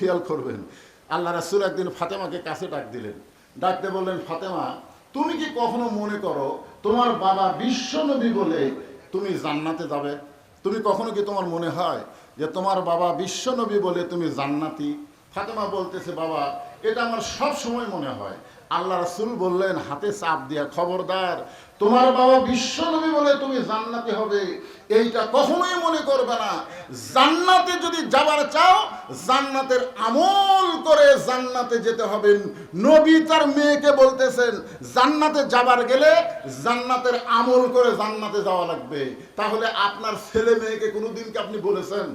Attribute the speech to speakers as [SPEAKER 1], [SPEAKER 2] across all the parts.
[SPEAKER 1] খেয়াল করবেন। আল্লাহ রাসুল একদিন ফাতেমাকে কাছে ডাক দিলেন। ডাকতে বললেন, ফাতেমা, তুমি কি কখনো মনে করো তোমার বাবা বিশ্বনবী বলে তুমি জান্নাতে যাবে? তুমি কখনো কি তোমার মনে হয় যে তোমার বাবা বিশ্বনবী বলে তুমি জান্নাতি? ফাতেমা বলতেছে, বাবা, এটা আমার সব সময় মনে হয়। আল্লাহ রাসুল বললেন, হাতে চাপ দিয়া খবরদার, তোমার বাবা বিশ্ব নবী বলে তুমি জান্নাতি হবে। এইটা কখনোই মনে করবে না। জান্নাতে যদি যাবার চাও, জান্নাতের আমল করে জান্নাতে যেতে হবে। নবী তার মেয়েকে বলতেছেন, জান্নাতে যাবার গেলে জান্নাতের আমল করে জান্নাতে যাওয়া লাগবে। তাহলে আপনার ছেলে মেয়েকে কোনোদিনকে আপনি বলেছেন?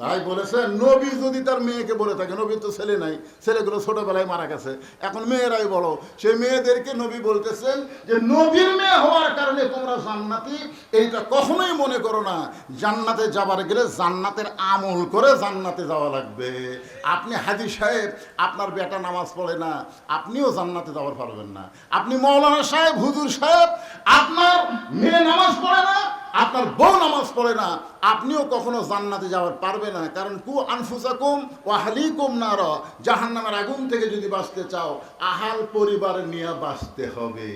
[SPEAKER 1] ভাই বলেছে, নবী যদি তার মেয়েকে বলে থাকে নবীর তো ছেলে নাই, ছেলেগুলো ছোটবেলায় মারা গেছে। এখন মেয়েরাই বলো, সেই মেয়েদেরকে নবী বলতেছেন যে, নবীর মেয়ে হওয়ার কারণে তোমরা জান্নাতি, এইটা কখনোই মনে করো না। জান্নাতে যাবার গেলে জান্নাতের আমল করে জান্নাতে যাওয়া লাগবে। আপনি হাজি সাহেব, আপনার বেটা নামাজ পড়ে না, আপনিও জান্নাতে যাওয়ার পারবেন না। আপনি মৌলানা সাহেব, হুজুর সাহেব, আপনার মেয়ে নামাজ পড়ে না, আপনার বউ নামাজ পড়ে না, আপনিও কখনো জান্নাতে যাওয়ার পারবে না। কারণ কু আনফুসাকুম ও আহলিকুম নার। জাহান্নামের আগুন থেকে যদি বাঁচতে চাও, আহাল পরিবার নিয়ে বাঁচতে হবে।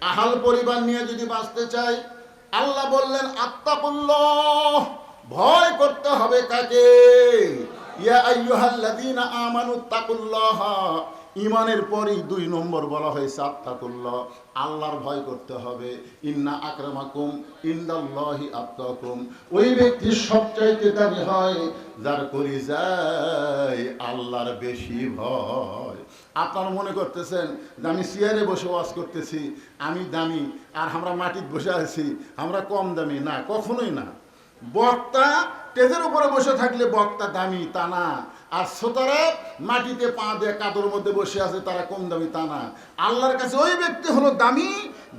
[SPEAKER 1] আহাল পরিবার নিয়ে যদি বাঁচতে চাই, আল্লাহ বললেন আত্মাকুল্লাহ ভয় করতে হবে কাকে? ইয়া আইয়ুহাল্লাযীনা আমানুত্তাকুল্লাহ ইমানের পরই দুই নম্বর বলা হয়েছে আত্মাকুল্লাহ। আল্লাহর ভয় করতে হবে। ইন্না আক্রমাকুম ইন্দাল্লাহি আত্মাকুম। ওই ব্যক্তি সবচাইতে দামি হয়, যার করি যায় আল্লাহর বেশি ভয়। আপনারা মনে করতেছেন যে আমি চেয়ারে বসে ওয়াজ করতেছি, আমি দামি, আর আমরা মাটিতে বসে আছি, আমরা কম দামি। না, কখনোই না। বক্তা টেজের উপরে বসে থাকলে বক্তা দামি, তা না। আর শ্রোতারা মাটিতে পা দিয়ে কাদর মধ্যে বসে আছে, তারা কম দামি তা না। আল্লাহর কাছে ওই ব্যক্তি হলো দামি,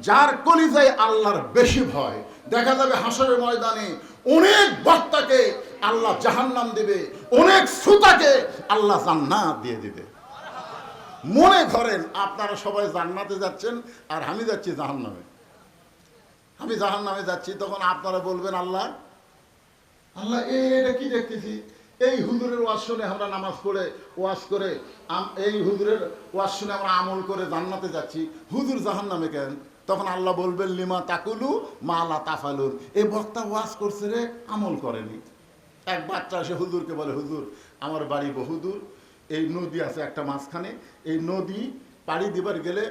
[SPEAKER 1] যার কলিজায় আল্লাহর বেশি ভয়। দেখা যাবে হাসরের ময়দানে অনেক বক্তাকে আল্লাহ জাহান্নাম দেবে, অনেক শ্রোতাকে আল্লাহ জান্নাত দিয়ে দিবে। মনে করেন, আপনারা সবাই জান্নাতে যাচ্ছেন আর আমি যাচ্ছি জাহান্নামে। আমি জাহান্নামে যাচ্ছি, তখন আপনারা বলবেন, আল্লাহ আল্লাহ এটা কি দেখতেছি? এই হুজুরের ওয়াজ শুনে আমরা নামাজ পড়ে, ওয়াজ করে এই হুজুরের ওয়াজ শুনে আমরা আমল করে জান্নাতে যাচ্ছি। হুজুর জাহান নামে কেন? তখন আল্লাহ বলবেন, লিমা তাকুলু মালা তাফালুন। এই বক্তা ওয়াজ করছে রে, আমল করেনি। এক বাচ্চা এসে হুজুরকে বলে, হুজুর, আমার বাড়ি বহুদূর এই নদী আছে একটা মাঝখানে। এই নদী পাড়ি দিবার গেলে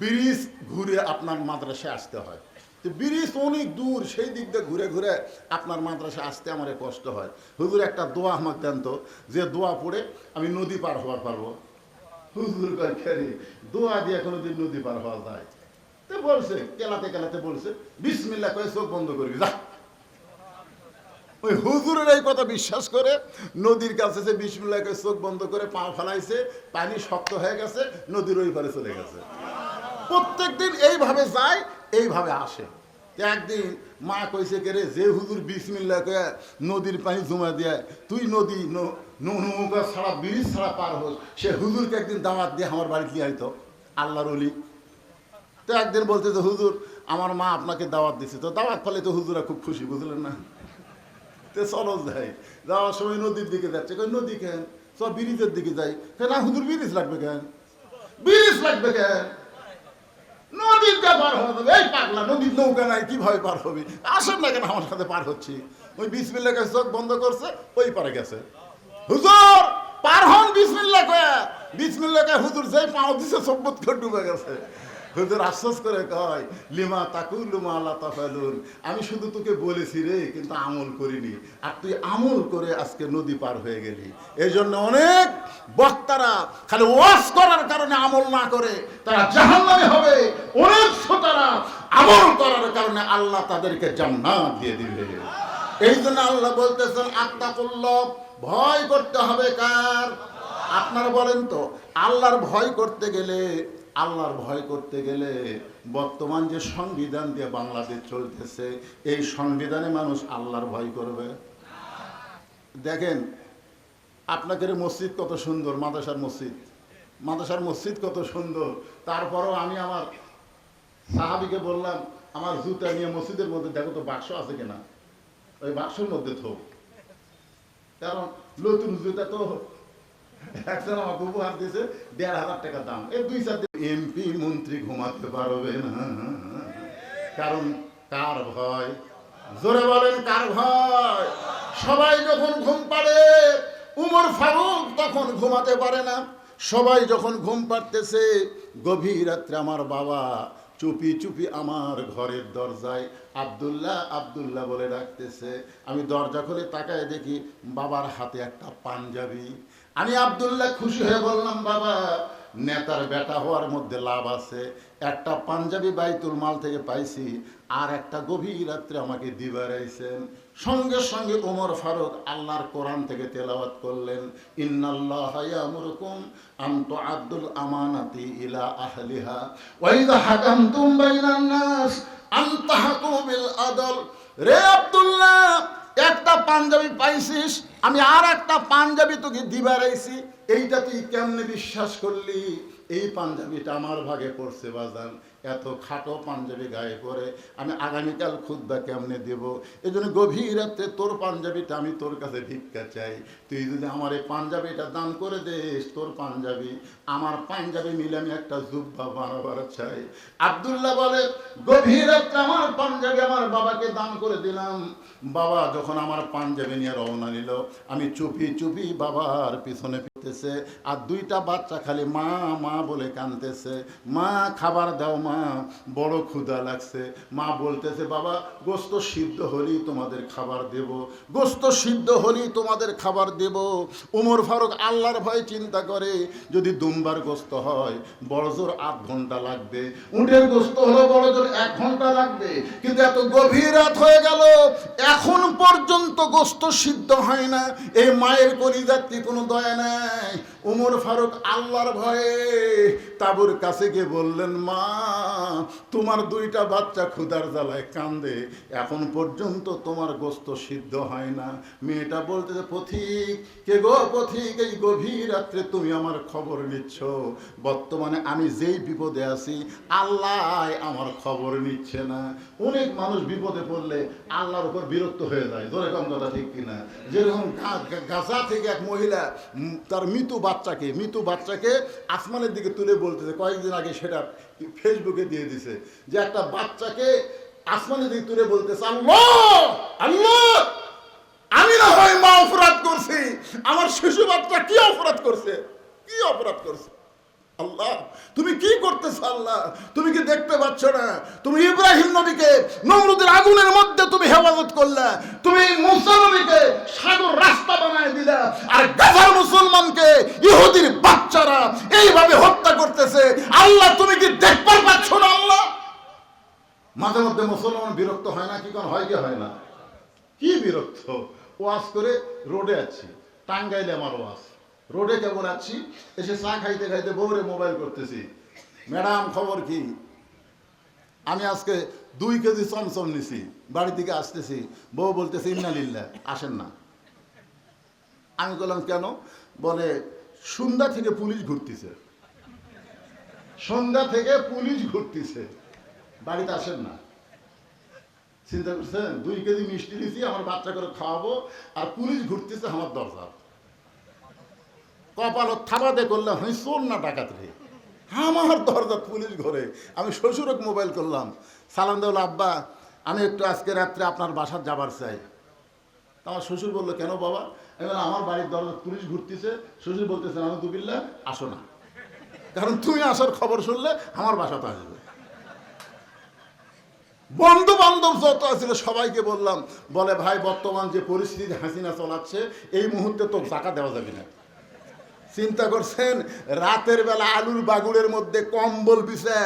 [SPEAKER 1] ব্রিজ ঘুরে আপনার মাদ্রাসায় আসতে হয়। তো ব্রিজ অনেক দূর, সেই দিক দিয়ে ঘুরে ঘুরে আপনার মাদ্রাসায় আসতে আমার কষ্ট হয়। হুজুর, একটা দোয়া আমাকে দেন তো, যে দোয়া পড়ে আমি নদী পার হওয়ার পারব। হুজুর কয় দোয়া দিয়ে কোনোদিন নদী পার হওয়া যায়? তো বলছে, কেলাতে কেলাতে বলছে বিসমিল্লা করে চোখ বন্ধ করবি, যা। ওই হুজুরের এই কথা বিশ্বাস করে নদীর কাছে সে বিসমিল্লাকে চোখ বন্ধ করে পা ফেলাইছে, পানি শক্ত হয়ে গেছে, নদীর ওই পারে চলে গেছে। প্রত্যেকদিন এইভাবে যায় এইভাবে আসে। একদিন মা কইছে, কে রে, যে হুজুর বিসমিল্লা কয়ে নদীর পানি জমা দেয়, তুই নদী নৌকা ছাড়া, ব্রিজ ছাড়া পার হোস। সে হুজুরকে একদিন দাওয়াত দিয়ে আমার নিয়ে আইতো, আল্লাহর অলি তো একদিন বলতে যে হুজুর, আমার মা আপনাকে দাওয়াত দিছে। তো দাওয়াত ফলে তো হুজুরা খুব খুশি, বুঝলেন না? তে চলো যাই। যাওয়ার সময় নদীর দিকে যাচ্ছে। কই নদী কেন? সব ব্রিজের দিকে যাই। না, হুজুর, ব্রিজ লাগবে কেন? ব্রিজ লাগবে কেন? নদীর পার হওয়া এই পাগলা, নদীর নৌকা নাই কীভাবে পার হবে? আসেন না কেন আমার সাথে পার হচ্ছি? ওই বিসমিল্লা কাছে চোখ বন্ধ করছে, ওই পারে গেছে। হুজুর, পার হন বিসমিল্লা কয়া। বিসমিল্লা কয়া, হুজুর যেই পাও দিছে সব্বত ডুবে গেছে। হুজুর আশ্বাস করে কয়, লিমা তাকুল লুমা আল্লাহ তাফালুন। আমি শুধু তোকে বলেছি রে, কিন্তু আমল করিনি। আর তুই আমল করে আজকে নদী পার হয়ে গেলি। এই জন্য অনেক বক্তারা খালি ওয়াশ করার কারণে আমল না করে, তারা জাহান্নামে হবে। অনেক শ্রোতারা আমল করার কারণে আল্লাহ তাদেরকে জান্নাত দিয়ে দিবে। এই জন্য আল্লাহ বলতেছেন আত্মাকুল্লাহ ভয় করতে হবে কার? আপনারা বলেন তো, আল্লাহর ভয় করতে গেলে আল্লাহর ভয় করতে গেলে বর্তমান যে সংবিধান দিয়ে বাংলাদেশ চলতেছে, এই সংবিধানে মানুষ আল্লাহর ভয় করবে? দেখেন, আপনাদের মসজিদ কত সুন্দর, মাদ্রাসার মসজিদ। মাদ্রাসার মসজিদ কত সুন্দর। তারপরও আমি আমার সাহাবিকে বললাম, আমার জুতা নিয়ে মসজিদের মধ্যে দেখো তো বাক্স আছে কিনা? ওই বাক্সের মধ্যে থোক কারণ নতুন জুতা তো একজন উপহার দিয়েছে দেড় হাজার টাকা দাম। এই দুই চার এমপি মন্ত্রী ঘুমাতে পারবে না। কারণ কার ভয়? জোরে বলেন, কার ভয়? সবাই যখন ঘুম পাড়ে, উমর ফারুক তখন ঘুমাতে পারে না। সবাই যখন ঘুম পাড়তেছে, গভীর রাত্রে আমার বাবা চুপি চুপি আমার ঘরের দরজায় আব্দুল্লাহ আব্দুল্লাহ বলে ডাকতেছে। আমি দরজা খুলে তাকায় দেখি বাবার হাতে একটা পাঞ্জাবি। আমি আব্দুল্লাহ খুশি হয়ে বললাম, বাবা, নেতার বেটা হওয়ার মধ্যে লাভ আছে। একটা পাঞ্জাবি বাইতুল মাল থেকে পাইছি, আর একটা গভীর রাত্রে আমাকে দিবার আইছেন। সঙ্গে সঙ্গে ওমর ফারুক আল্লাহর কোরআন থেকে তেলাওয়াত করলেন, ইন্নাল্লাহ ইয়ামুরুকুম আন তুআদ্দুল আমানাতি ইলা আহলিহা বিল আদল। রে আব্দুল্লাহ একটা পাঞ্জাবি পাইছিস, আমি আর একটা পাঞ্জাবি তোকে দিবার আইছি। এইটা তুই কেমনে বিশ্বাস করলি? এই পাঞ্জাবিটা আমার ভাগে পড়ছে, বাজান। এত খাটো পাঞ্জাবি গায়ে পরে আমি আগামীকাল খুদ্া কেমনে দেব? এই জন্য গভীর রাত্রে তোর পাঞ্জাবিটা আমি তোর কাছে ভিক্ষা চাই। তুই যদি আমার এই পাঞ্জাবিটা দান করে দিস, তোর পাঞ্জাবি, আমার পাঞ্জাবি মিলে আমি একটা জুব্বা বানাবার চাই। আবদুল্লাহ বলে, গভীর রাত্রে আমার পাঞ্জাবি আমার বাবাকে দান করে দিলাম। বাবা যখন আমার পাঞ্জাবি নিয়ে রওনা নিল আমি চুপি চুপি বাবার পিছনে ফিরতেছে, আর দুইটা বাচ্চা খালি মা মা বলে কানতেছে মা, খাবার দাও মা। বড় ক্ষুধা লাগছে। মা বলতেছে, বাবা, গোস্ত সিদ্ধ হলেই তোমাদের খাবার দেব। গোস্ত সিদ্ধ হলেই তোমাদের খাবার দেব। উমর ফারুক আল্লাহর ভয় চিন্তা করে, যদি দুমবার গোস্ত হয়, বড় জোর আধ ঘণ্টা লাগবে। উটের গোস্ত হলো বড় জোর এক ঘণ্টা লাগবে। কিন্তু এত গভীর রাত হয়ে গেল, এখন পর্যন্ত গোস্ত সিদ্ধ হয় না। এই মায়ের কলিজাত্রী কোনো দয়া নাই? উমর ফারুক আল্লাহর ভয়ে তাবুর কাছে গিয়ে বললেন, মা তোমার দুইটা বাচ্চা ক্ষুধার জ্বালায় কান্দে। এখন পর্যন্ত তোমার গোস্ত সিদ্ধ হয় না। মেয়েটা বলতেছে পথিক, কে গো? পথিক, এই গভীর রাত্রে তুমি আমার খবর নিচ্ছ। বর্তমানে আমি যেই বিপদে আছি, আল্লাহ আমার খবর নিচ্ছে না। অনেক মানুষ বিপদে পড়লে আল্লাহর উপর বিরক্ত হয়ে যায়। ধরে কম কথা ঠিক কিনা? যেরকম গা- গা- থেকে এক মহিলা তার মৃত বাচ্চাকে মৃত বাচ্চাকে আসমানের দিকে তুলে বলতেছে, কয়েকদিন আগে সেটা ফেসবুকে দিয়ে দিছে যে একটা বাচ্চাকে আসমানে দিয়ে তুলে বলতেছে আল্লাহ আমি না হয় মা অপরাধ করছি। আমার শিশু বাচ্চা কি অপরাধ করছে? কি অপরাধ করছে? আল্লাহ, তুমি কি করতেছো আল্লাহ? তুমি কি দেখতে পাচ্ছ না? তুমি ইব্রাহিম নবীকে নমরুদের আগুনের মধ্যে তুমি হেফাজত করলা, তুমি মুসা নবীকে সাগর রাস্তা বানায় দিলা, আর গাজার মুসলমানকে ইহুদির বাচ্চারা এইভাবে হত্যা করতেছে। আল্লাহ, তুমি কি দেখবার পাচ্ছ না আল্লাহ? মাঝে মধ্যে মুসলমান বিরক্ত হয় না কি কোন হয় কি হয় না? কি বিরক্ত? ওয়াজ করে রোডে আছি, টাঙ্গাইলে আমার ওয়াজ। রোডে কেমন আছি? এসে চা খাইতে খাইতে বউরে মোবাইল করতেছি। ম্যাডাম, খবর কি? আমি আজকে দুই কেজি চমচম নিছি। বাড়ি থেকে আসতেছি। বউ বলতেছে ইন্নালিল্লা আসেন না। আমি বললাম, কেন? বলে, সন্ধ্যা থেকে পুলিশ ঘুরতেছে। সন্ধ্যা থেকে পুলিশ ঘুরতেছে। বাড়িতে আসেন না। চিন্তা করছেন? দুই কেজি মিষ্টি দিছি আমার বাচ্চা করে খাওয়াবো, আর পুলিশ ঘুরতেছে আমার দরজা কপাল থাবাদে করলে হয় চোর না ডাকাত আমার দরজা পুলিশ ঘরে। আমি শ্বশুরক মোবাইল করলাম। সালাম দেওয়াল, আব্বা, আমি একটু আজকে রাত্রে আপনার বাসার যাবার চাই। আমার শ্বশুর বলল, কেন বাবা? এবার আমার বাড়ির দরজা পুলিশ ঘুরতেছে। শ্বশুর বলতেছে আনন্দবিল্লা আসো না। কারণ তুমি আসার খবর শুনলে আমার বাসাতে আসবে। বন্ধু বান্ধব যত আছিল সবাইকে বললাম, বলে ভাই, বর্তমান যে পরিস্থিতি হাসিনা চলাচ্ছে, এই মুহূর্তে তো টাকা দেওয়া যাবে না। চিন্তা করছেন, রাতের বেলা আলুর বাগুড়ের মধ্যে কম্বল বিছে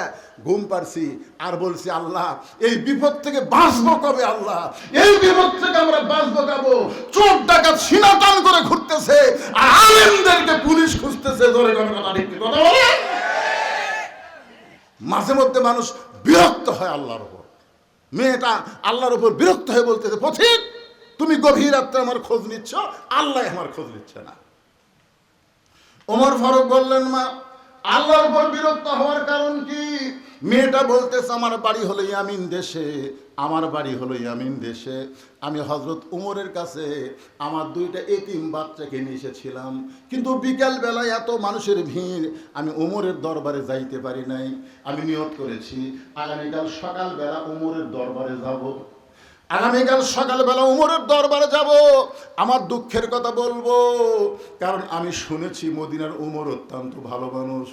[SPEAKER 1] ঘুম পারছি আর বলছি, আল্লাহ, এই বিপদ থেকে বাঁচবো কবে, আল্লাহ? এই বিপদ থেকে আমরা বাঁচবো কাবো? চোর ডাকাত সিনাতান করে ঘুরতেছে, আর আলেমদেরকে পুলিশ খুঁজতেছে, ধরে মাঝে মধ্যে মানুষ বিরক্ত হয় আল্লাহর উপর। মেয়েটা আল্লাহর উপর বিরক্ত হয়ে বলতেছে, পথিক, তুমি গভীর রাত্রে আমার খোঁজ নিচ্ছ, আল্লাহ আমার খোঁজ নিচ্ছে না। ওমর ফারুক বললেন, মা, আল্লাহর উপর বিরক্ত হওয়ার কারণ কি? মেয়েটা বলতেছে, আমার বাড়ি হলো ইয়ামিন দেশে, আমার বাড়ি হলো ইয়ামিন দেশে। আমি হজরত উমরের কাছে আমার দুইটা এতিম বাচ্চাকে নিয়ে এসেছিলাম। কিন্তু বিকেল বেলায় এত মানুষের ভিড়, আমি উমরের দরবারে যাইতে পারি নাই। আমি নিয়ত করেছি, আগামীকাল সকালবেলা উমরের দরবারে যাব। আগামীকাল সকালবেলা উমরের দরবারে যাব। আমার দুঃখের কথা বলব। কারণ আমি শুনেছি মদিনার উমর অত্যন্ত ভালো মানুষ।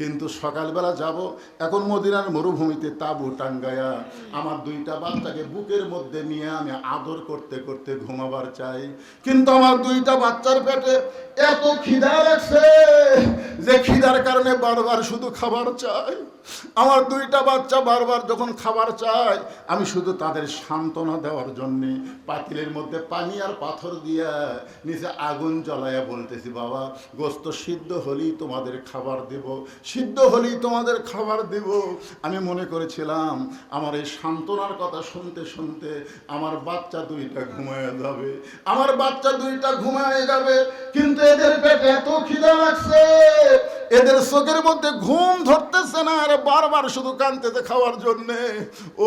[SPEAKER 1] কিন্তু সকালবেলা যাব, এখন মদিনার মরুভূমিতে তাবু টাঙ্গায়া আমার দুইটা বাচ্চাকে বুকের মধ্যে নিয়ে আমি আদর করতে করতে ঘুমাবার চাই। কিন্তু আমার দুইটা বাচ্চার পেটে এত খিদা লাগছে যে খিদার কারণে বারবার শুধু খাবার চাই। আমার দুইটা বাচ্চা বারবার যখন খাবার চায়, আমি শুধু তাদের সান্ত্বনা দেওয়ার জন্যে পাতিলের মধ্যে পানি আর পাথর দিয়া নিচে আগুন জ্বলাইয়া বলতেছি, বাবা, গোস্ত সিদ্ধ হলেই তোমাদের খাবার দেব। সিদ্ধ হলেই তোমাদের খাবার দেব। আমি মনে করেছিলাম, আমার এই সান্ত্বনার কথা শুনতে শুনতে আমার বাচ্চা দুইটা ঘুমায় যাবে। আমার বাচ্চা দুইটা ঘুমায় যাবে, কিন্তু এদের পেটে এত খিদা লাগছে। এদের চোখের মধ্যে ঘুম ধরতেছে না, আর বারবার শুধু কানতেছে খাওয়ার জন্যে।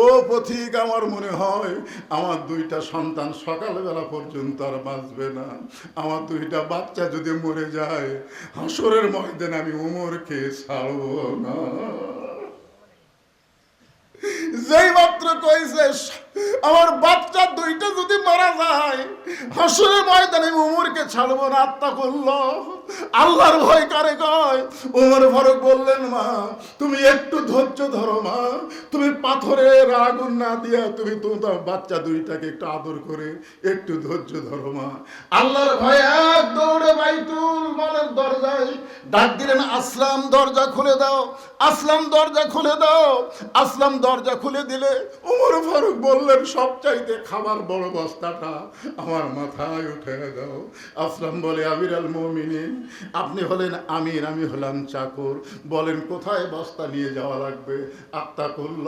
[SPEAKER 1] ও পথিক, আমার মনে হয় আমার দুইটা সন্তান সকালবেলা পর্যন্ত আর বাঁচবে না। আমার দুইটা বাচ্চা যদি মরে যায় হাসরের ময়দানে আমি উমরকে ছাড়ব না। যেই মাত্র কইছে, আমার বাচ্চা দুইটা যদি মারা যায় হাসরের ময়দানে উমরকে ছাড়বো না, আত্মা করল। আল্লাহর ভয় কারে কয়? উমর ফারুক বললেন, মা, তুমি একটু ধৈর্য ধরো, মা। তুমি পাথরের আগুন না দিয়া তুমি তোমার বাচ্চা দুইটাকে একটু আদর করে একটু ধৈর্য ধরো, মা। আল্লাহর ভয় এক দৌড়ে বাইতুল মালের দরজায় ডাক দিলেন, আসলাম, দরজা খুলে দাও। আসলাম দরজা খুলে দাও। আসলাম দরজা খুলে দিলে উমর ফারুক বললেন সব চাইতে খাবার বড় বস্তাটা আমার মাথায় উঠে দাও। আসলাম বলে আমির আল মমিনিন, আপনি হলেন আমির, আমি হলাম চাকর। বলেন, কোথায় বস্তা নিয়ে যাওয়া লাগবে? আত্মা করল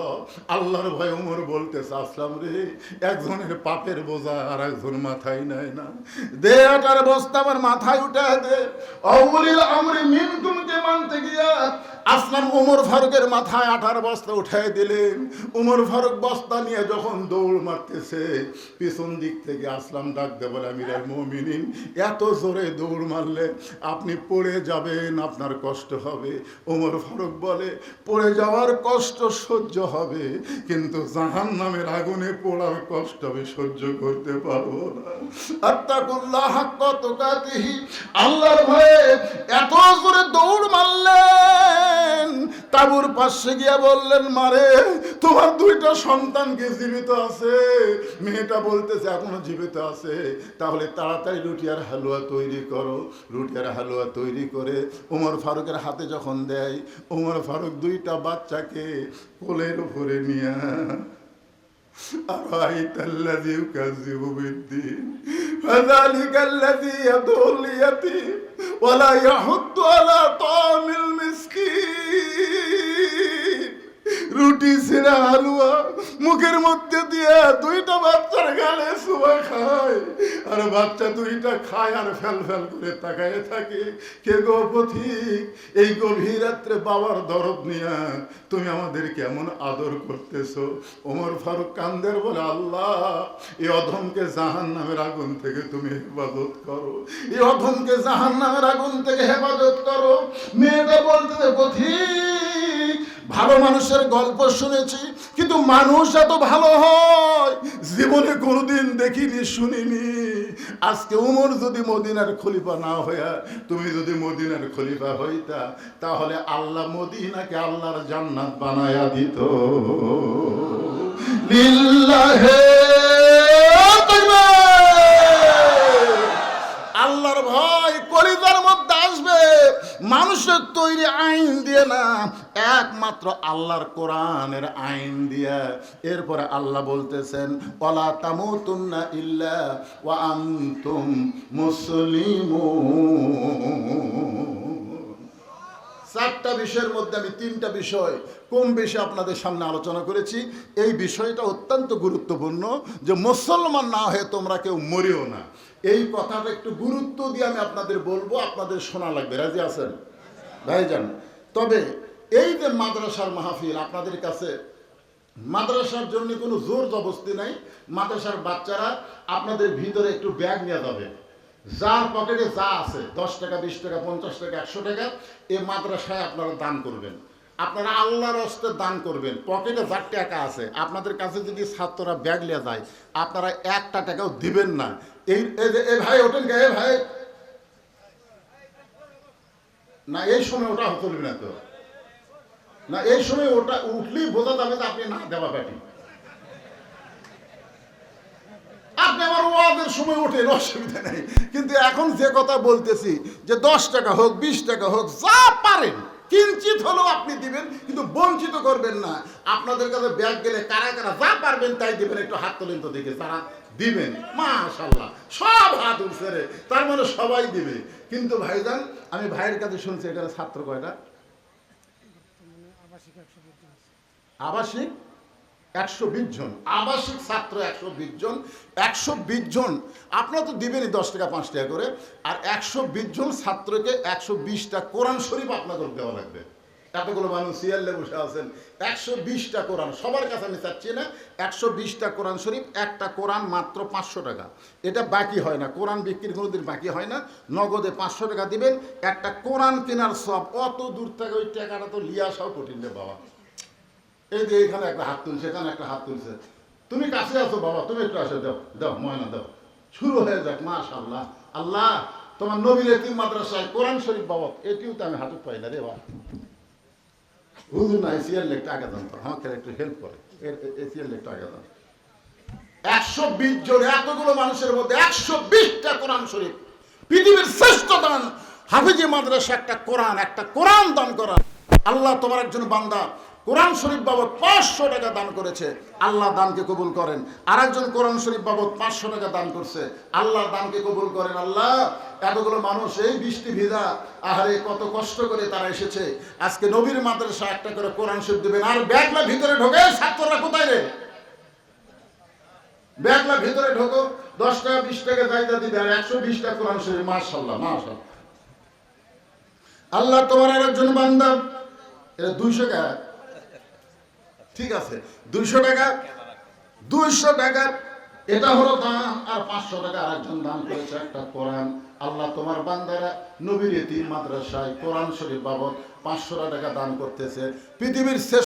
[SPEAKER 1] আল্লাহর ভয় উমর বলতেছে, আসলাম রে, একজনের পাপের বোঝা আর একজন মাথায় নেয় না। দে আটার বস্তা আমার মাথায় উঠে দে। অমরিল আমরি মিনকুমকে মানতে গিয়া আসলাম উমর ফারুকের মাথায় আঠার বস্তা উঠাই দিলেন। উমর ফারুক বস্তা নিয়ে যখন দৌড় মারতেছে, পিছন দিক থেকে আসলাম ডাক বলে, আমিরাল মমিনিন, এত জোরে দৌড় মারলে আপনি পড়ে যাবেন, আপনার কষ্ট হবে। উমর ফারুক বলে, পড়ে যাওয়ার কষ্ট সহ্য হবে, কিন্তু জাহান নামের আগুনে পড়ার কষ্ট আমি সহ্য করতে পারব না। আত্মাকুল্লাহ কত আল্লাহর ভয়ে এত জোরে দৌড় মারলেন তাবুর পাশে গিয়া বললেন মারে তোমার দুইটা সন্তান কি জীবিত আছে মেয়েটা বলতেছে এখনো জীবিত আছে তাহলে তাড়াতাড়ি রুটি আর হালুয়া তৈরি করো রুটি আর হালুয়া তৈরি করে উমর ফারুকের হাতে যখন দেয় উমর ফারুক দুইটা বাচ্চাকে কোলের উপরে নিয়ে أرأيت الذي يكذب بالدين فذلك الذي يدعو اليتيم ولا يحض على طعام المسكين. রুটি ছিঁড়া হালুয়া, মুখের মধ্যে দিয়ে দুইটা বাচ্চার গালে সুবা খায়। আর বাচ্চা দুইটা খায় আর ফেল ফেল করে তাকায় থাকে। কে গো পথিক, এই গভীর রাত্রে বাবার দরদ নিয়া তুমি আমাদের কেমন আদর করতেছ? ওমর ফারুক কান্দের বলে, আল্লাহ, এই অধমকে জাহান নামের আগুন থেকে তুমি হেফাজত করো। এই অধমকে জাহান নামের আগুন থেকে হেফাজত করো। মেয়েটা বলতে পথিক ভালো মানুষের গল্প শুনেছি, কিন্তু মানুষ এত ভালো হয়, জীবনে কোনোদিন দেখিনি, শুনিনি। আজকে উমর যদি মদিনার খলিফা না হইয়া, তুমি যদি মদিনার খলিফা হইতা, তাহলে আল্লাহ মদিনাকে আল্লাহর জান্নাত বানায়া দিত। আল্লাহর ভয় কলিজার মধ্যে মানুষের তৈরি আইন দিয়ে না, একমাত্র আল্লাহর কোরআনের আইন দিয়ে। এরপরে আল্লাহ বলতেছেন ওলা তামুতুন্না ইল্লা ওয়া আনতুম চারটা বিষয়ের মধ্যে আমি তিনটা বিষয় কম বেশি আপনাদের সামনে আলোচনা করেছি, এই বিষয়টা অত্যন্ত গুরুত্বপূর্ণ যে মুসলমান না হয়ে তোমরা কেউ মরিও না। এই কথাটা একটু গুরুত্ব দিয়ে আমি আপনাদের বলব, আপনাদের শোনা লাগবে। রাজি আছেন? ভাইজান, তবে এই যে মাদ্রাসার মাহফিল, আপনাদের কাছে মাদ্রাসার জন্য কোনো জোর জবস্তি নাই? মাদ্রাসার বাচ্চারা আপনাদের ভিতরে একটু ব্যাগ নিয়ে যাবে। যার পকেটে যা আছে, দশ টাকা, বিশ টাকা, পঞ্চাশ টাকা, একশো টাকা এই মাদ্রাসায় আপনারা দান করবেন। আপনারা আল্লাহর হস্তে দান করবেন। পকেটে যার টাকা আছে, আপনাদের কাছে যদি ছাত্ররা ব্যাগ নিয়ে যায়, আপনারা একটা টাকাও দিবেন না। এই এ ভাই, ওঠেন এ ভাই। না, এই সময় ওটা চলবে না তো। না, এই সময় ওটা উঠলেই বোঝা যাবে যে আপনি না দেওয়া ব্যাটি। আপনি আমার ওয়াদের সময় ওঠেন, অসুবিধা নেই। কিন্তু এখন যে কথা বলতেছি, যে দশ টাকা হোক, বিশ টাকা হোক, যা পারেন, কিঞ্চিত হলেও আপনি দিবেন, কিন্তু বঞ্চিত করবেন না। আপনাদের কাছে ব্যাগ গেলে কারা কারা যা পারবেন তাই দিবেন, একটু হাত তোলেন তো দেখে, তারা দিবেন। মাশাল্লাহ সব হাত উঠছে তার মানে সবাই দিবে। কিন্তু ভাইজান, আমি ভাইয়ের কাছে শুনছি এখানে ছাত্র কয়টা? আবাসিক? একশো বিশ জন, আবাসিক ছাত্র একশো বিশ জন, একশো বিশ জন, আপনারা তো দিবেনই দশ টাকা, পাঁচ টাকা করে, আর একশো বিশ জন ছাত্রকে একশো বিশটা কোরআন শরীফ আপনাদের দেওয়া লাগবে। এতগুলো মানুষ সিয়াল্লে বসে আছেন, একশো বিশটা কোরআন, সবার কাছে আমি চাচ্ছি না, একশো বিশটা কোরআন শরীফ, একটা কোরআন মাত্র পাঁচশো টাকা। এটা বাকি হয় না, কোরআন বিক্রির কোনোদিন বাকি হয় না, নগদে পাঁচশো টাকা দিবেন, একটা কোরআন কেনার সব, অত দূর থেকে ওই টাকাটা তো লিয়ে আসাও কঠিন রে বাবা। এই যে এখানে একটা হাত তুলছে, এখানে একটা হাত তুলছে। তুমি কাছে আছো, বাবা, তুমি একটু আসো, দাও দাও, ময়না, দাও। শুরু হয়ে যাক মাশাল্লাহ আল্লাহ, তোমার নবীর এতিম মাদ্রাসায় কোরআন শরীফ বাবা এটিও তো আমি হাতে পাই না রে, বাবা। হুজুর না এসিয়ার আমাকে একটু হেল্প করে। এসিয়ার একশো বিশ জন, এতগুলো মানুষের মধ্যে একশো বিশটা কোরআন শরীফ। পৃথিবীর শ্রেষ্ঠ দান হাফিজি মাদ্রাসা, একটা কোরআন একটা কোরআন দান করা। আল্লাহ তোমার একজন বান্দা কোরআন শরীফ বাবদ পাঁচশো টাকা দান করেছে, আল্লাহ দানকে কবুল করেন। আর একজন কোরআন শরীফ বাবদ পাঁচশো টাকা দান করছে, আল্লাহ দানকে কবুল করেন। আল্লাহ, এতগুলো মানুষ এই বৃষ্টি ভিজা, আহারে কত কষ্ট করে তারা এসেছে। আজকে নবীর মাদ্রাসা একটা করে কোরআন শরীফ দেবেন, আর ব্যাগলা ভিতরে ঢোকে, ছাত্ররা কোথায় রে? ব্যাগলা ভিতরে ঢোকো, দশ টাকা, বিশ টাকা জায়গা দিবে, আর একশো বিশ টাকা কোরআন শরীফ মাশাল্লাহ মাশাল্লাহ আল্লাহ তোমার আর একজন বান্দা এটা দুইশো টাকা ঠিক আছে, দুইশো টাকা। দুইশো টাকা এটা হলো দান আর পাঁচশো টাকা আরেকজন দান করেছে, একটা কোরআন। আল্লাহ তোমার বান্দারা নবীর এতি মাদ্রাসায় কোরআন শরীফ বাবদ পাঁচশো টাকা দান করতেছে। পৃথিবীর শেষ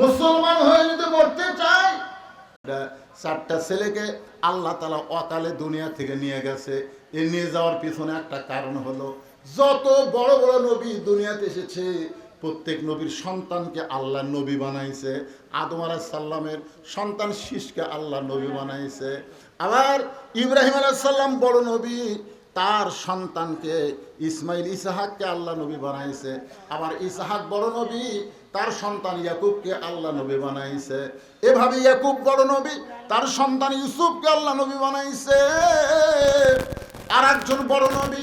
[SPEAKER 1] মুসলমান হয়ে যদি চায়, এটা চারটা ছেলেকে আল্লাহ তালা অকালে দুনিয়া থেকে নিয়ে গেছে। এ নিয়ে যাওয়ার পিছনে একটা কারণ হলো, যত বড় বড় নবী দুনিয়াতে এসেছে প্রত্যেক নবীর সন্তানকে আল্লাহ নবী বানাইছে। আদম আলাহ সাল্লামের সন্তান শীষকে আল্লাহ নবী বানাইছে। আবার ইব্রাহিম আলাহ সাল্লাম বড় নবী, তার সন্তানকে ইসমাইল ইসাহাককে আল্লাহ নবী বানাইছে। আবার ইসাহাক বড় নবী, তার সন্তান ইয়াকুবকে আল্লাহ নবী বানাইছে। এভাবে ইয়াকুব বড় নবী, তার সন্তান ইউসুফকে আল্লাহ নবী বানাইছে। আর একজন বড় নবী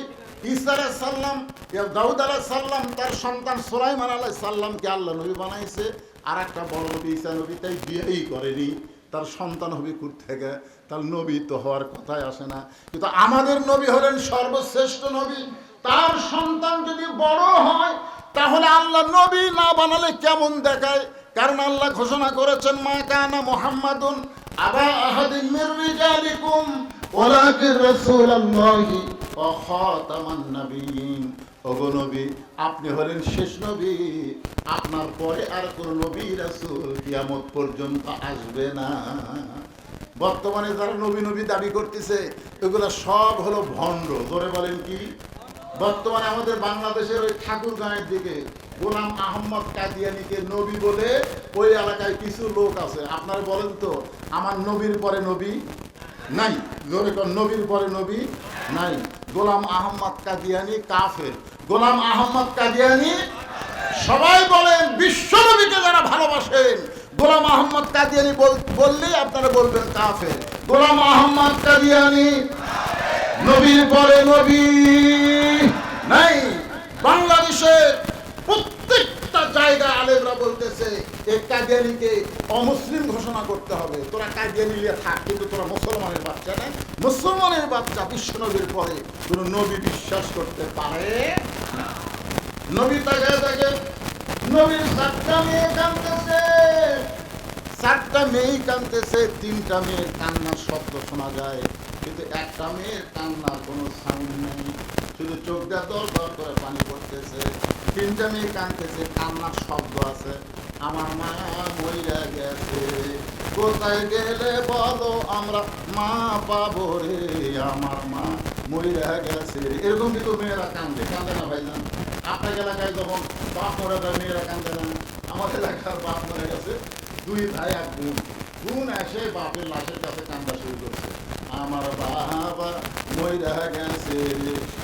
[SPEAKER 1] আলাহ সাল্লাম দাউদ আলাহ সাল্লাম তার সন্তান সোলাইমান আলাহ সাল্লামকে আল্লাহ নবী বানাইছে। আর একটা বড় নবী, ঈসা নবী, তাই বিয়েই করেনি। তার সন্তান হবে কুর থেকে, তার নবী তো হওয়ার কথাই আসে না। কিন্তু আমাদের নবী হলেন সর্বশ্রেষ্ঠ নবী। তার সন্তান যদি বড় হয়, তাহলে আল্লাহ নবী না বানালে কেমন দেখায়? কারণ আল্লাহ ঘোষণা করেছেন, মা কানা মোহাম্মদুন আবা আহাদিন মির রিজালিকুম ওয়ালাকিন রাসূলুল্লাহি ওয়া খাতামান নাবিয়িন ওগো নবী, আপনি হলেন শেষ নবী। আপনার পরে আর কোন নবী রাসূল কিয়ামত পর্যন্ত আসবে না। বর্তমানে যারা নবী নবী দাবি করতেছে, এগুলো সব হলো ভণ্ড। ধরে বলেন কি? বর্তমানে আমাদের বাংলাদেশের ওই ঠাকুর গাঁয়ের দিকে গোলাম আহম্মদ কাদিয়ানিকে নবী বলে ওই এলাকায় কিছু লোক আছে। আপনারা বলেন তো, আমার নবীর পরে নবী নাই? নবীর পরে নবী নাই? গোলাম আহম্মদ কাদিয়ানি কাফের। গোলাম আহম্মদ কাদিয়ানি, সবাই বলেন বিশ্বনবীকে যারা ভালোবাসেন। গোলাম আহম্মদ কাদিয়ানি বল- বললেই আপনারা বলবেন কাফের। গোলাম আহম্মদ কাদিয়ানি, নবীর পরে নবী। নাই, বাংলাদেশের প্রত্যেকটা জায়গায় আলেমরা বলতেছে এই কাদিয়ানিকে অমুসলিম ঘোষণা করতে হবে। তোরা কাদিয়ানি নিয়ে থাক, কিন্তু তোরা মুসলমানের বাচ্চা মুসলমানের বাচ্চা পরে কোনো নবী বিশ্বাস করতে পারে নবী তাকে নবীর সাতটা মেয়ে কাঁদতেছে। চারটা মেয়ে কাঁদতেছে, তিনটা মেয়ের কান্নার শব্দ শোনা যায়। কিন্তু একটা মেয়ের কান্নার কোনো সাউন্ড নেই। শুধু চোখ দিয়ে দর দর করে পানি পড়তেছে তিনটা মেয়ে কাঁদতেছে, কান্নার শব্দ আছে। আমার মা মইরা গেছে, কোথায় গেলে বলো আমরা? মা পাবো রে, আমার মা মইরা গেছে। এরকম কিন্তু মেয়েরা কান্দে কান্দে না ভাইজান? আপনার এলাকায় যখন বাপ মরে যায়, মেয়েরা কান্দে না? আমার এলাকার বাপ মরে গেছে, দুই ভাই এক বোন। বোন এসে বাপের লাশের কাছে কান্দা শুরু করছে। আমার বাবা মইরা গেছে।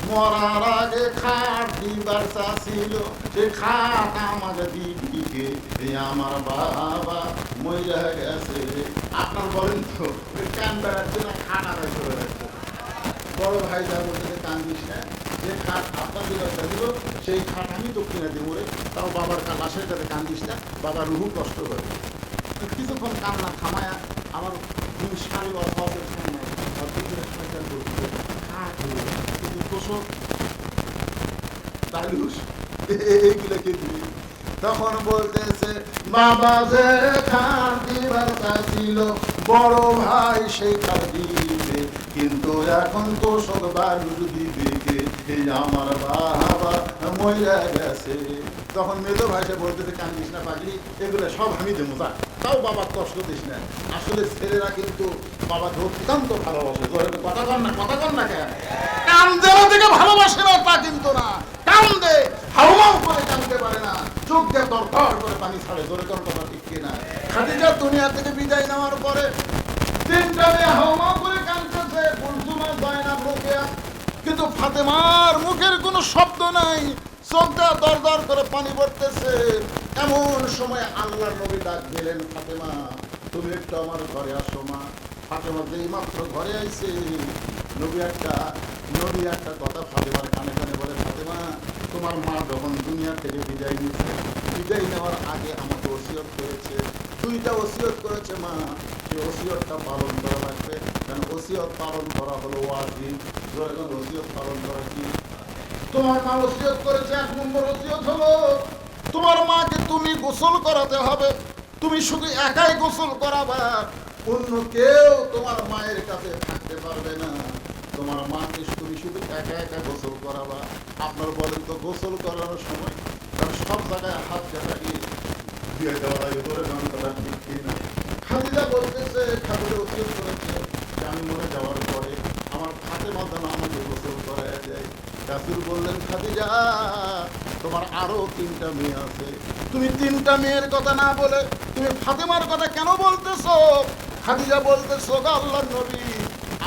[SPEAKER 1] মরার আগে খাট দিবার ছিল, সে খাট আমাকে দিদিকে এ আমার বাবা মইরা গেছে। আপনার বলেন তো কান বেড়াচ্ছে না খাট আদায় করে রাখছে বড় ভাই যা বলতে কান্দিস না যে খাট আপনার যে ব্যবসা দিল, সেই খাট আমি কিনে দেবো রে। তাও বাবার কা- লাশের কাছে কান্দিস না, বাবা রুহু কষ্ট করে। কিছুক্ষণ কান্না থামায়া আমার দুই শাড়ি কিন্তু এখন তো বালুর দিবে কে এই আমার বাবা মইরা গেছে তখন মেজো ভাই সে বলতেছে, কান্দিস না পাগলি, এগুলো সব আমি দেবো, যা। তাও বাবা কষ্ট দিস না। আসলে ছেলেরা কিন্তু বাবাকে অত্যন্ত ভালোবাসে। কথা কর না, কথা কর না কেন? কান দেওয়া থেকে ভালোবাসে না, তা কিন্তু না। কান্দে হাওমাও করে কান্দতে পারে না। চোখ দিয়ে দর দর করে পানি ছাড়ে। ধরে কোন কথা ঠিক কিনা খাদিজা দুনিয়া থেকে বিদায় নেওয়ার পরে তিনটা মেয়ে হাওমাও করে কান্দতেছে কুলসুমা জয়নাব রোকেয়া কিন্তু ফাতেমার মুখের কোনো শব্দ নাই। চোখ দিয়ে দর দর করে পানি পড়তেছে। এমন সময় আল্লাহ নবী ডাক দিলেন, ফাতেমা, তুমি একটু আমার ঘরে আসো মা। ফাতেমা যেই মাত্র ঘরে আইছে, নবী একটা নবী একটা কথা ফাতেমার কানে কানে বলে, ফাতেমা, তোমার মা যখন দুনিয়া থেকে বিদায় নিচ্ছে বিদায় নেওয়ার আগে আমাকে ওসিয়ত করেছে। দুইটা ওসিয়ত করেছে মা সেই ওসিয়তটা পালন করা লাগবে। কারণ ওসিয়ত পালন করা হলো যখন ওসিয়ত পালন করা কি? তোমার মা ওসিয়ত করেছে, এক নম্বর ওসিয়ত হলো তোমার মাকে তুমি গোসল করাতে হবে। তুমি শুধু একাই গোসল করাবা। অন্য কেউ তোমার মায়ের কাছে থাকতে পারবে না। তোমার মাকে তুমি শুধু একা একা গোসল করাবা? আপনার বলেন তো গোসল করানোর সময় তার সব জায়গায় হাত কাটাকি দিয়ে দেওয়া লাগে ধরে গানটা ঠিক কিনা। খাদিজা বলতেছে, ঠাকুরের উচিত করেছে আমি মরে যাওয়ার পরে আমার হাতে আমাকে গোসল করায় যায় রাসুল বললেন, খাদিজা, তোমার আরও তিনটা মেয়ে আছে। তুমি তিনটা মেয়ের কথা না বলে তুমি ফাতেমার কথা কেন বলতেছো? খাদিজা বলতেছো গো আল্লাহর নবী,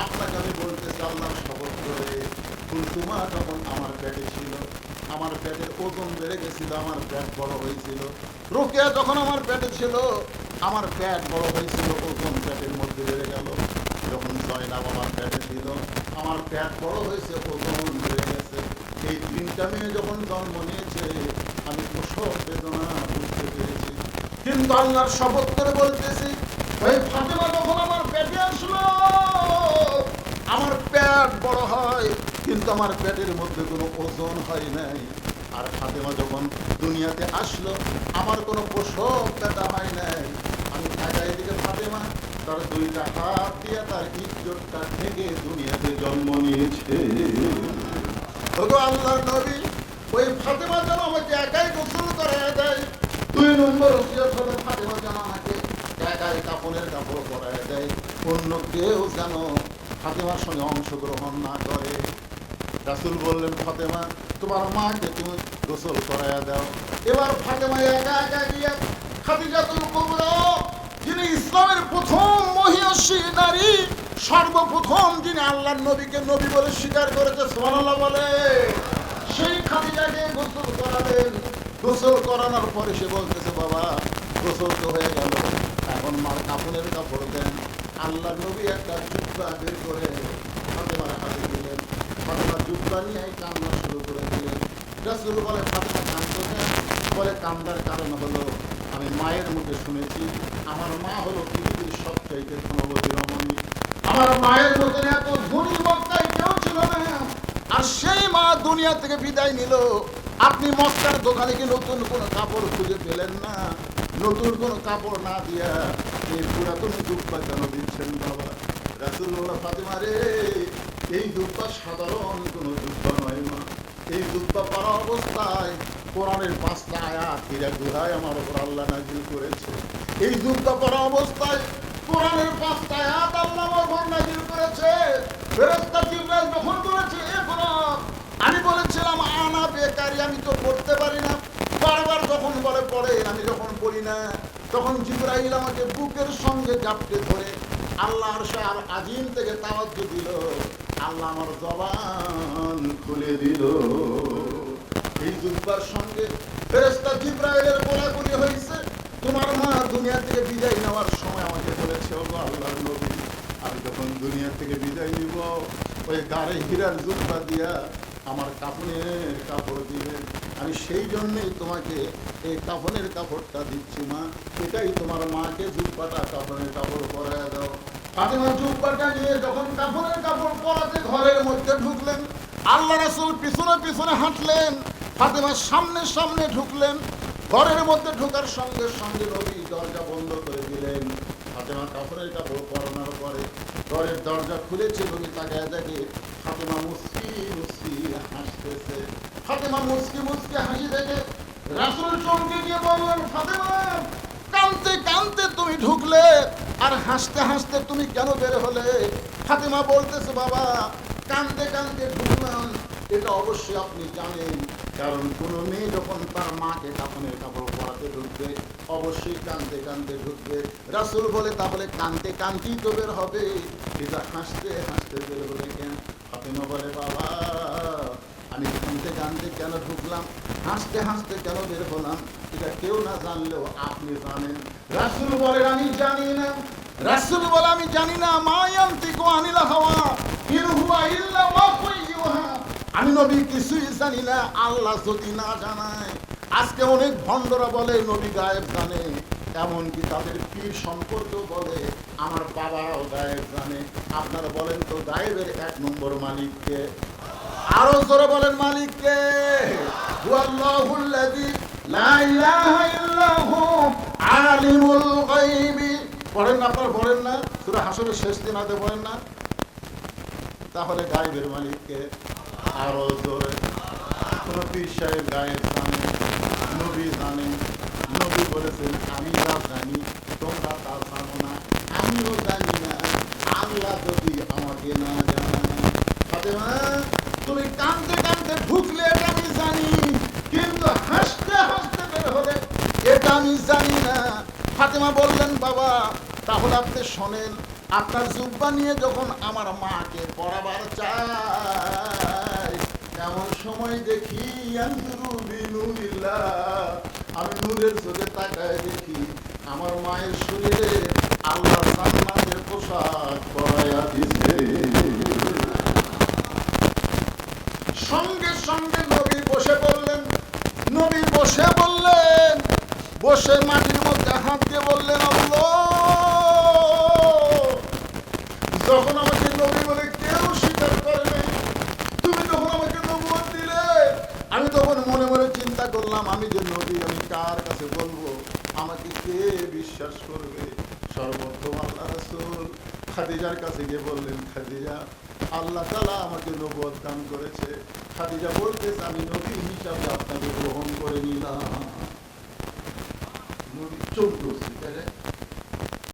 [SPEAKER 1] আপনাকে আমি বলতেছি আল্লাহ শপথ করে। কুলতুমা যখন আমার পেটে ছিল, আমার পেটের ওজন বেড়ে গেছিল, আমার পেট বড় হয়েছিল। রোকেয়া যখন আমার পেটে ছিল, আমার পেট বড় হয়েছিল, ওজন পেটের মধ্যে বেড়ে গেল। যখন জয়নাব আমার পেটে ছিল আমার পেট বড় হয়েছে ওজন বেড়ে গেছে। এই তিনটা মেয়ে যখন জন্ম নিয়েছে, আমি প্রসব বেদনা বুঝতে পেরেছি। কিন্তু আল্লাহর শপথ করে বলতেছি, ওই ফাতেমা যখন আমার পেটে আসলো, আমার পেট বড় হয়, কিন্তু আমার পেটের মধ্যে কোনো ওজন হয় নাই। আর ফাতেমা যখন দুনিয়াতে আসলো, আমার কোনো প্রসব ব্যথা হয় নাই। আমি ঢাকা এদিকে ফাতেমা তার দুইটা হাত তার ইজ্জতটা থেকে দুনিয়াতে জন্ম নিয়েছে। নবী, ওই ফাতেমা একাই গোসল করে দেয়। দুই নম্বর ফাতেমা অন্য কেউ ফাতেমার সঙ্গে অংশগ্রহণ না করে। রাসুল বললেন, ফাতেমা, তোমার মাকে তুমি গোসল করাইয়া দাও। এবার ফাতেমা একা একা গিয়া খাদিজাতুল কুবরা যিনি ইসলামের প্রথম মহিয়সী নারী, সর্বপ্রথম যিনি আল্লাহর নবীকে নবী বলে স্বীকার করেছে, সুবহানাল্লাহ বলে। সেই খাদিজাকে গোসল করালেন গোসল করানোর পরে সে বলতেছে, বাবা, গোসল তো হয়ে গেল। এখন মার কাপড়ের কাপড় দেন। আল্লাহ নবী একটা জুব্বা বের করে ফাতেমার হাতে দিলেন। ফাতেমা জুব্বা নিয়ে কান্না শুরু করে দিলেন। রাসুল বলে, ফাতেমা কান্দো কেন? বলে, কান্দার কারণ হলো আমি মায়ের মুখে শুনেছি, আমার মা হলো পৃথিবীর সবচাইতে ধনবতী রমণী। আমার মায়ের মতন এত ধনী বক্তায় কেউ ছিল না। আর সেই মা দুনিয়া থেকে বিদায় নিল। আপনি মক্কার দোকানে কি নতুন কোনো কাপড় খুঁজে পেলেন না। নতুন কোনো কাপড় না দিয়া এই পুরাতন জুব্বা কেন দিচ্ছেন বাবা। রাসুল্লাহ ফাতেমা রে, এই জুব্বা সাধারণ কোনো জুব্বা নয় মা। এই জুব্বা পরা অবস্থায় কোরআনের পাঁচটা আয়াত হীরা গুহায় আমার উপর আল্লাহ নাজিল করেছে। এই জুব্বা পরা অবস্থায় কোরআনের পাঁচটা আয়াত আল্লাহ আমার নাজিল করেছে। ফেরেশতা জিবরাইল যখন বলেছে, এ কোরআন আমি বলেছিলাম, আনা বেকারি, আমি তো পড়তে পারি না। বারবার যখন বলে, পড়ে, আমি যখন পড়ি না। তখন জিব্রাইল আমাকে বুকের সঙ্গে জাপটে ধরে আল্লাহর শাহ আজিম থেকে তাওয়াজ্জ দিল। আল্লাহ আমার জবান খুলে দিল। এই জুব্বার সঙ্গে ফেরেশতা জিব্রাইলের কোলাকুলি হয়েছে তোমার মা দুনিয়া থেকে বিদায় নেওয়ার সময় আমাকে বলেছে ও আল্লাহর নবী, আমি যখন দুনিয়া থেকে বিদায় নিব, ওই গাড়ে হীরার জুব্বা দিয়া আমার কাপড়ের কাপড় দিবেন আমি সেই জন্যই তোমাকে এই কাপড়ের কাপড়টা দিচ্ছি মা। এটাই তোমার মাকে জুব্বাটা কাপড়ের কাপড় পরায় দাও। ফাতেমা জুব্বাটা নিয়ে যখন কাপড়ের কাপড় পরাতে ঘরের মধ্যে ঢুকলেন, আল্লাহ রাসূল পিছনে পিছনে হাঁটলেন। ফাতেমা সামনে সামনে ঢুকলেন, ঘরের মধ্যে ঢোকার সঙ্গে সঙ্গে নবী দরজা বন্ধ করে দিলেন। ফাতেমা কাপড়ের কাপড় পরানোর পরে ঘরের দরজা খুলেছে নবী তাকায় দেখে ফাতেমা মুসকি মুসকি হাসতেছে। ফাতেমা মুসকি মুসকি হাসি দেখে রাসুল চমকে গিয়ে বললেন, ফাতেমা কানতে কানতে তুমি ঢুকলে আর হাসতে হাসতে তুমি কেন বের হলে? ফাতেমা বলতেছে, বাবা কানতে কানতে ঢুকলাম, এটা অবশ্যই আপনি জানেন। কারণ কোনো মেয়ে যখন তার মাকে কাপড়ের কাপড় পরাতে ঢুকবে, অবশ্যই কানতে কানতে ঢুকবে। রাসুল বলে তাহলে কানতে কানতেই তো বের হবে। এটা হাসতে হাসতে বের হলে কেন? ফাতেমা বলে, বাবা, আমি কানতে কানতে কেন ঢুকলাম? হাসতে হাসতে কেন বের হলাম? এটা কেউ না জানলেও আপনি জানেন। রাসুল বলে, আমি জানি না। রাসুল বলে, আমি জানি না। মায়াম তিকো আনিলা হাওয়া ইল্লা ওয়াহয়ুহা আমি নবী কিছুই জানি না, আল্লাহ যদি না জানায়। আজকে অনেক ভণ্ডরা বলে, নবী গায়েব জানে। এমনকি তাদের পীর সম্পর্ক বলে, আমার বাবারাও গায়েব জানে। আপনারা বলেন তো, গায়েবের এক নম্বর মালিককে আরও জোরে বলেন মালিককে আলিমুল গায়বি। পড়েন না, আপনারা পড়েন না, সূরা হাসরের শেষ দিন আদে বলেন না। তাহলে গায়েবের মালিককে আরও জোরে। কোন পীর সাহেব গায়েব জানে, নবী জানে, নবী বলেছেন, আমি যা জানি, তোমরা তা জানো না। আমিও জানি না। আল্লাহ যদি আমাকে না জানায় ফাতেমা, তুমি কানতে কানতে ঢুকলে, এটা আমি জানি। কিন্তু হাসতে হাসতে বের হলে, এটা আমি জানি না। ফাতেমা বললেন, বাবা, তাহলে আপনি শোনেন, আপনার জুব্বা নিয়ে যখন আমার মাকে পড়াবার চাই এমন সময় দেখি আমি নূরের চোখে তাকায় দেখি আমার মায়ের শরীরে আল্লাহ পোশাক পরাইয়া দিছে। সঙ্গে সঙ্গে নবী বসে বললেন, নবী বসে বললেন, বসে মাটির মধ্যে হাত দিয়ে বললেন, আল্লাহ যখন আমাকে নবী বলে কেউ স্বীকার করে নাই তুমি যখন আমাকে নবুয়ত দিলে আমি তখন মনে মনে চিন্তা করলাম, আমি যে নবী আমি কার কাছে বলব? আমাকে কে বিশ্বাস করবে? সর্বোত্তম আল্লাহ রাসূল খাদিজার কাছে গিয়ে বললেন, খাদিজা, আল্লাহ তালা আমাকে নবুয়ত দান করেছে। খাদিজা বলতেছে, আমি নবী হিসাবে আপনাকে গ্রহণ করে নিলাম। নবী চোখ?